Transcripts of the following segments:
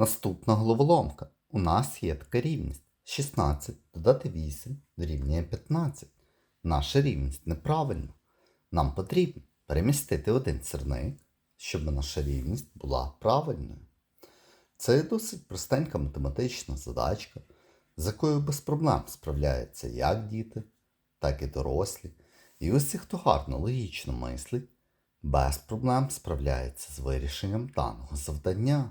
Наступна головоломка. У нас є така рівність. 16 додати 8 дорівнює 15. Наша рівність неправильна. Нам потрібно перемістити один сірник, щоб наша рівність була правильною. Це досить простенька математична задачка, з якою без проблем справляються як діти, так і дорослі. І усі, хто гарно логічно мислить, без проблем справляється з вирішенням даного завдання.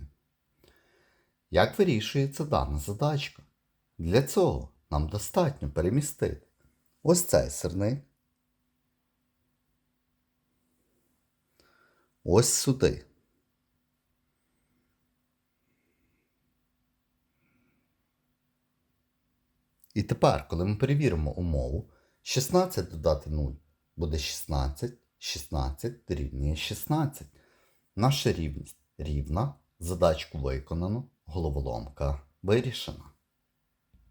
Як вирішується дана задачка? Для цього нам достатньо перемістити ось цей сирник. Ось сюди. І тепер, коли ми перевіримо умову, 16 додати 0 буде 16, 16 дорівнює 16. Наша рівність рівна, задачку виконано, головоломка вирішена.